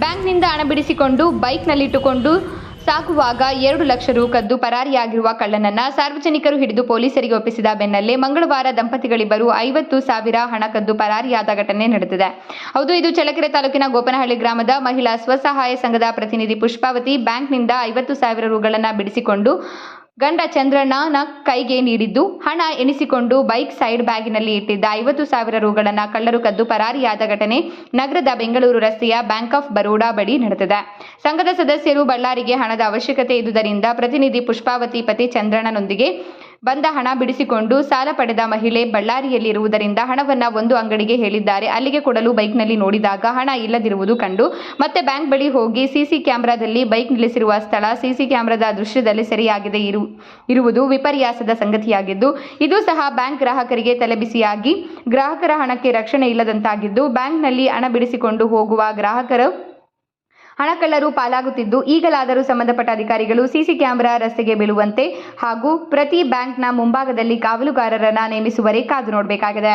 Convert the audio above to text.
ಬ್ಯಾಂಕ್ನಿಂದ ಹಣ ಬಿಡಿಸಿಕೊಂಡು ಬೈಕ್ನಲ್ಲಿಟ್ಟುಕೊಂಡು ಸಾಗುವಾಗ ಎರಡು ಲಕ್ಷ ರು ಕದ್ದು ಪರಾರಿಯಾಗಿರುವ ಕಳ್ಳನನ್ನ ಸಾರ್ವಜನಿಕರು ಹಿಡಿದು ಪೊಲೀಸರಿಗೆ ಒಪ್ಪಿಸಿದ ಬೆನ್ನಲ್ಲೇ ಮಂಗಳವಾರ ದಂಪತಿಗಳಿಬ್ಬರು ಐವತ್ತು ಸಾವಿರ ಹಣ ಕದ್ದು ಪರಾರಿಯಾದ ಘಟನೆ ನಡೆದಿದೆ. ಹೌದು, ಇದು ಚಳ್ಳಕೆರೆ ತಾಲೂಕಿನ ಗೋಪನಹಳ್ಳಿ ಗ್ರಾಮದ ಮಹಿಳಾ ಸ್ವಸಹಾಯ ಸಂಘದ ಪ್ರತಿನಿಧಿ ಪುಷ್ಪಾವತಿ ಬ್ಯಾಂಕ್ನಿಂದ ಐವತ್ತು ಸಾವಿರ ರುಗಳನ್ನ ಬಿಡಿಸಿಕೊಂಡು ಗಂಡ ಚಂದ್ರಣ್ಣನ ಕೈಗೆ ನೀಡಿದ್ದು ಹಣ ಎನಿಸಿಕೊಂಡು ಬೈಕ್ ಸೈಡ್ ಬ್ಯಾಗಿನಲ್ಲಿ ಇಟ್ಟಿದ್ದ ಐವತ್ತು ಸಾವಿರ ರುಗಳನ್ನು ಕಳ್ಳರು ಕದ್ದು ಪರಾರಿಯಾದ ಘಟನೆ ನಗರದ ಬೆಂಗಳೂರು ರಸ್ತೆಯ ಬ್ಯಾಂಕ್ ಆಫ್ ಬರೋಡಾ ಬಳಿ ನಡೆದಿದೆ. ಸಂಘದ ಸದಸ್ಯರು ಬಳ್ಳಾರಿಗೆ ಹಣದ ಅವಶ್ಯಕತೆ ಇದ್ದುದರಿಂದ ಪ್ರತಿನಿಧಿ ಪುಷ್ಪಾವತಿ ಪತಿ ಚಂದ್ರಣ್ಣನೊಂದಿಗೆ ಬಂದ ಹಣ ಬಿಡಿಸಿಕೊಂಡು ಸಾಲ ಪಡೆದ ಮಹಿಳೆ ಬಳ್ಳಾರಿಯಲ್ಲಿರುವುದರಿಂದ ಹಣವನ್ನ ಒಂದು ಅಂಗಡಿಗೆ ಹೇಳಿದ್ದಾರೆ. ಅಲ್ಲಿಗೆ ಕೊಡಲು ಬೈಕ್ನಲ್ಲಿ ನೋಡಿದಾಗ ಹಣ ಇಲ್ಲದಿರುವುದು ಕಂಡು ಮತ್ತೆ ಬ್ಯಾಂಕ್ ಬಳಿ ಹೋಗಿ ಸಿಸಿ ಕ್ಯಾಮೆರಾದಲ್ಲಿ ಬೈಕ್ ನಿಲ್ಲಿಸಿರುವ ಸ್ಥಳ ಸಿಸಿ ಕ್ಯಾಮೆರಾದ ದೃಶ್ಯದಲ್ಲಿ ಸರಿಯಾಗಿದೆ ಇರು, ಇರುವುದು ವಿಪರ್ಯಾಸದ ಸಂಗತಿಯಾಗಿದ್ದು, ಇದು ಸಹ ಬ್ಯಾಂಕ್ ಗ್ರಾಹಕರಿಗೆ ತಲೆಬಿಸಿಯಾಗಿ, ಗ್ರಾಹಕರ ಹಣಕ್ಕೆ ರಕ್ಷಣೆ ಇಲ್ಲದಂತಾಗಿದ್ದು, ಬ್ಯಾಂಕ್ನಲ್ಲಿ ಹಣ ಬಿಡಿಸಿಕೊಂಡು ಹೋಗುವ ಗ್ರಾಹಕರು ಹಣ ಕಳ್ಳರು ಪಾಲಾಗುತ್ತಿದ್ದು, ಈಗಲಾದರೂ ಸಂಬಂಧಪಟ್ಟ ಅಧಿಕಾರಿಗಳು ಸಿಸಿ ಕ್ಯಾಮೆರಾ ರಸ್ತೆಗೆ ಬೀಳುವಂತೆ ಹಾಗೂ ಪ್ರತಿ ಬ್ಯಾಂಕ್ನ ಮುಂಭಾಗದಲ್ಲಿ ಕಾವಲುಗಾರರನ್ನ ನೇಮಿಸುವರೆ ಕಾದು ನೋಡಬೇಕಾಗಿದೆ.